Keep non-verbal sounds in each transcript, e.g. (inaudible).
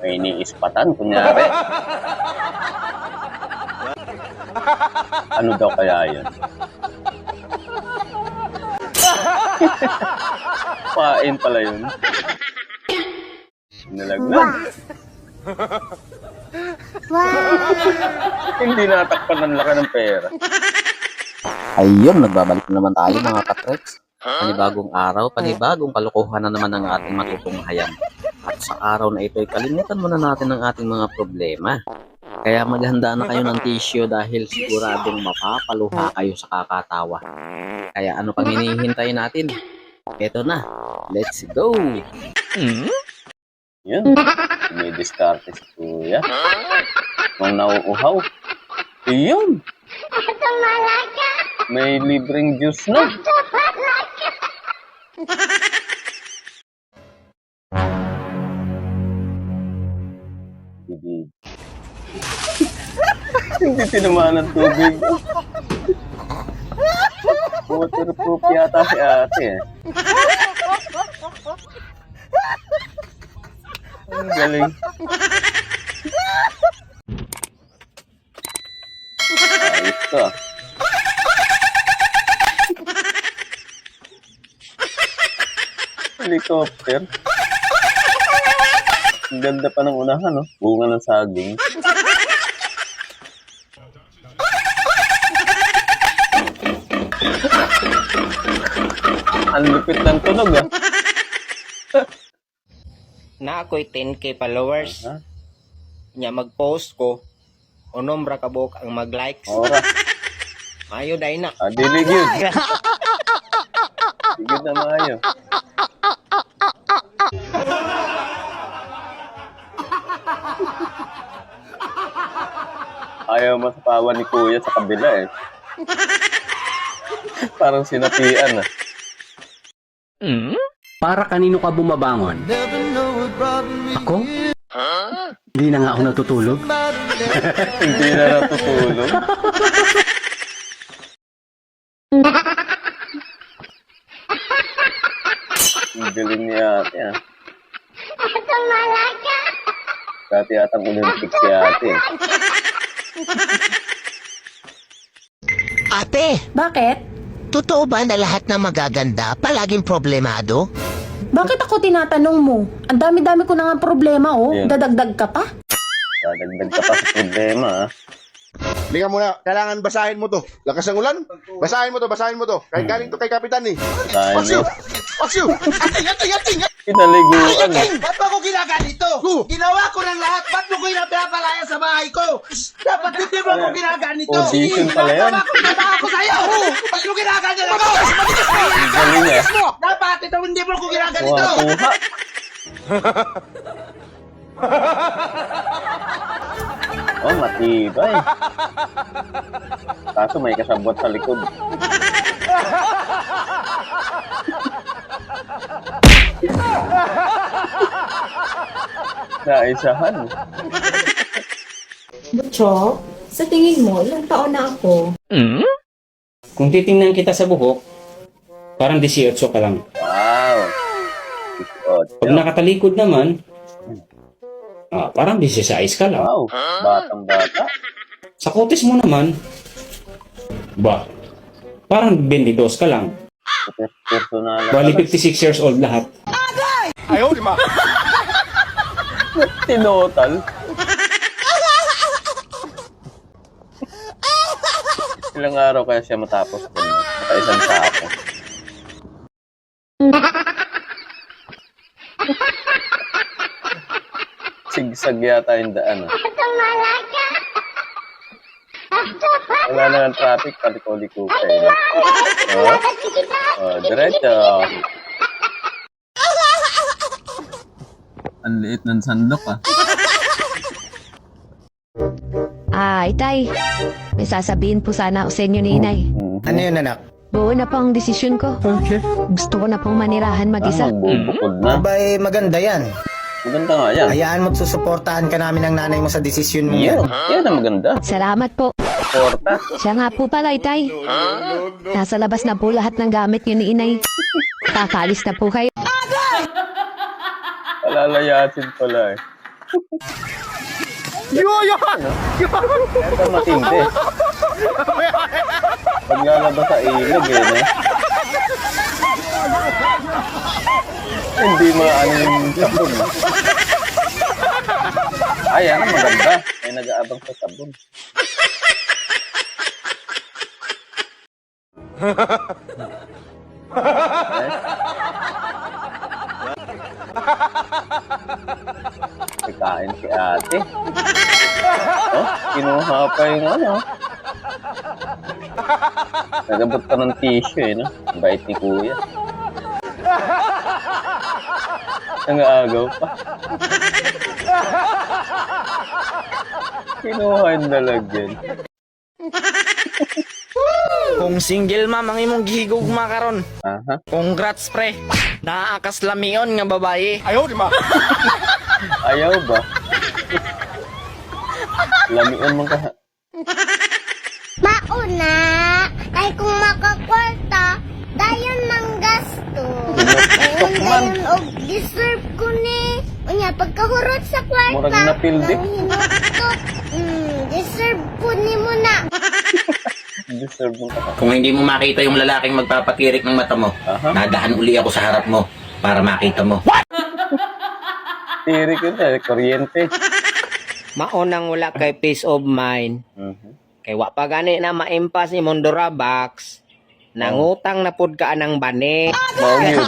May iniispatan, kunyari. Ano daw kaya yun? Pain pala yun. Nalaglag. Hindi natakpan ng laki ng pera. Ayun, nagbabalik na naman tayo mga katreks. Panibagong araw, panibagong kalokohan na naman ang ating matutunghayan. At sa araw na ito kalimutan muna natin ang ating mga problema. Kaya maghanda na kayo ng tissue dahil siguradong mapapaluha kayo sa kakatawa. Kaya ano pang hinihintay natin? Eto na, let's go! Yun. May diskarte si kuya. Kung nauuhaw. Iyon. May libreng juice na. (laughs) Hindi. Hindi tinamaan ng tubig. Waterproof yata si ate eh. Ang galing. Ayos to ah. Helicopter. Ang ganda pa ng unahan, no? Bunga ng saging. Ang lupit ng tunog, ah. na ako'y 10k followers. Ha? Nya mag-post ko, unom ra kabok ang mag-likes. Ora. Mayo dai na. Ah, dili gyud. Sigid na maayo. Ayaw masapawan ni Kuya sa kabila eh. (laughs) Parang sinapian ah. Para kanino ka bumabangon? Ako? Hindi na nga ako natutulog. (laughs) Hindi na natutulog. Ang galing ni ate ah. Dati atang Olympic si ate. eh. Ate, Bakit? totoo ba na lahat na magaganda palaging problemado? Bakit ako tinatanong mo? Ang dami-dami ko na nga problema, oh. Yeah. Dadagdag ka pa? Dadagdag ka pa sa problema ah. Liga muna, kailangan basahin mo to. Lakas ng ulan? Basahin mo to, basahin mo to. Kahit galing to kay Kapitan eh. Dahil Paksyo! Paksyo! Ating, ating, ating! pinaliguan ah. Ba't ba ako ginaganito? Ginawa ko ng lahat. Ba't mo ko pinapalaya sa bahay ko? Dapat hindi mo ako ginaganito. Audition pala yan. Tama ko, tama ako sa'yo. Ba't mo ginaganito ako? Ang galing ah. Dapat ito hindi mo ako ginaganito. Kuha-kuha. (laughs) oh, matibay. Kaso may kasabot sa likod. Naisahan. Butcho, sa tingin mo, ilang taon na ako? Kung titingnan kita sa buhok, parang 18 ka lang. Wow. Pag nakatalikod naman, ah, parang 16 ka lang. Wow. Batang bata. Sa kutis mo naman, ba, parang 22 ka lang. Personal. Bali 56 years old lahat. Tinotal. Ilang araw kaya siya matapos ko na? Maka Sigsag yata yung daan. Ah. Wala na ng traffic, paliko-liko kayo. Oh, oh diretso. Ang liit ng sandok ah. Ah, itay. May sasabihin po sana ako sa inyo ni Inay. Ano yun anak? Buo na po ang desisyon ko. Gusto ko na pong manirahan mag-isa. Ah, magbubukod na. Abay, maganda yan. Maganda nga yan. Hayaan mo't susuportahan ka namin ng nanay mo sa desisyon mo Yan. yan. Yan ang maganda. Salamat po. Porta. Siya nga po pala, itay. Nasa labas na po lahat ng gamit niyo ni Inay. Kakalis na po kayo. Lalayasin pala eh. Yoyo! Ito matindi. Paglalabas sa ilog eh, no? Hindi maano yung sabon. Ay, ano maganda. May nag-aabang sa sabon. May kain si ate. Oh, kinuha pa yung ano. Nagabot pa ng tissue eh, no? Bait ni kuya. (laughs) Nangaagaw pa. Kinuha yung dalagyan. (laughs) Kung single ma'am ang imong gihigog makaron. Aha. Congrats pre. Naakas lamion nga babae. Ayaw, di ba? (laughs) Ayaw ba? Lamian mo ka. Mauna, ay kung makakwarta, man. og deserve ko ni. Unya, pagkahurot sa kwarta, Murag nang hinutok, mm, deserve ko ni mo na. (laughs) Deserve mo ka. Kung hindi mo makita yung lalaking magpapatirik ng mata mo, Aha. nadahan uli ako sa harap mo para makita mo. Tiri ko na, kuryente. Maunang wala kay peace of mind. Mhm. Kay wa pa gani na maimpas ni Mondora Box. Nangutang na pud ka ng bani. Yun.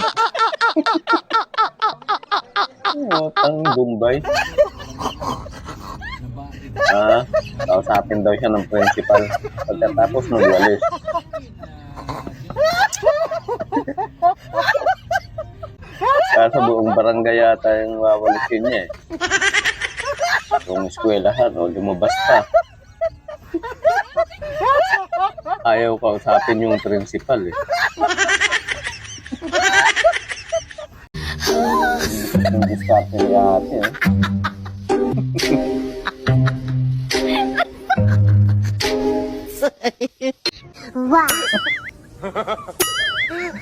Utang Bombay. Ah, kausapin daw siya ng principal. Pagkatapos magwalis. Kaso buong barangay yata yung wawalisin niya eh. Kung eskwelahan o lumabas pa. Ayaw kausapin yung principal eh. Yung diskarte ni ate eh.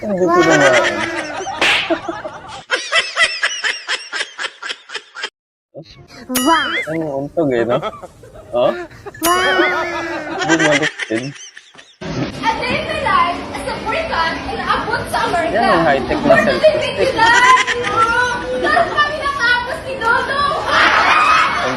Hindi ko na nga. Ano untog eh, no? Oh? Bumalik din. Yan ang high-tech na selfie stick. Ang